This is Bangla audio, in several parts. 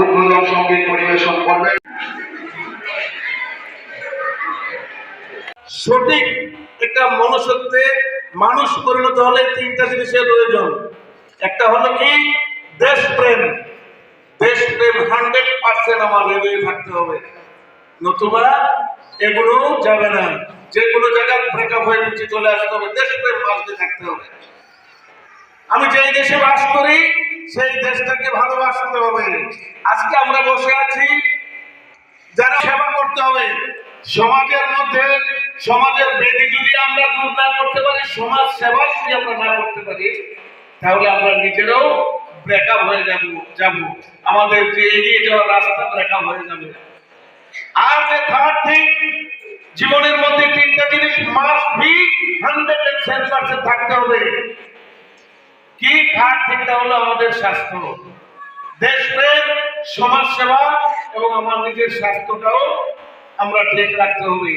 উদ্বোধন সংগীত পরিবেশন করবেন। সঠিক একটা মনুষ্যত্বে মানুষ পরিণত হলে তিনটা জিনিসের প্রয়োজন। একটা হলো কি? দেশপ্রেম। দেশপ্রেম হান্ড্রেড পার্সেন্ট আমার হৃদয়ে থাকতে হবে। নতুবা এগুলো যাবে না। যে কোনো জায়গায় ব্রেকআপ হয়ে পিছিয়ে চলে আসতে হবে, দেশপ্রেম বাঁচতে থাকতে হবে। আমি যেই দেশে বাস করি সেই দেশটাকে ভালোবাসতে হবে। আজকে আমরা বসে আছি, যারা সেবা করতে হবে, সমাজের মধ্যে, সমাজের বেদি যদি আমরা দূর না করতে পারি, সমাজ সেবা যদি আমরা না করতে পারি, তাহলে আমরা নিজেরাও ব্রেকআপ হয়ে যাব যাব। আমাদের যে এগিয়ে যাওয়ার রাস্তা ব্রেকআপ হয়ে যাবে। আর যে থার্ড থিং জীবনের মধ্যে তিনটা জিনিস মাস্ট বি হান্ড্রেড এন্ড থাকতে হবে। কি থার্ড থিংটা হলো আমাদের স্বাস্থ্য? দেশপ্রেম সমাজ সেবা এবং আমার নিজের স্বাস্থ্যটাও আমরা ঠিক রাখতে হবে।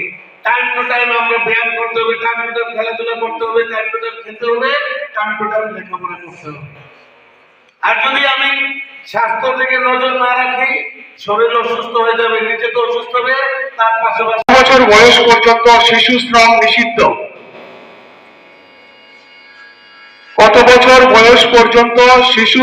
টাইম টু টাইম আমরা ব্যায়াম করতে হবে টাইম টু টাইম খেলাধুলা করতে হবে টাইম টু টাইম খেতে হবে টাইম টু টাইম লেখাপড়া করতে হবে। আর যদি আমি স্বাস্থ্য দিকে নজর না রাখি, শরীর অসুস্থ হয়ে যাবে নিজে তো অসুস্থ হবে তার পাশাপাশি বছর বয়স পর্যন্ত শিশু শ্রম নিষিদ্ধ। কত বছর বয়স পর্যন্ত শিশু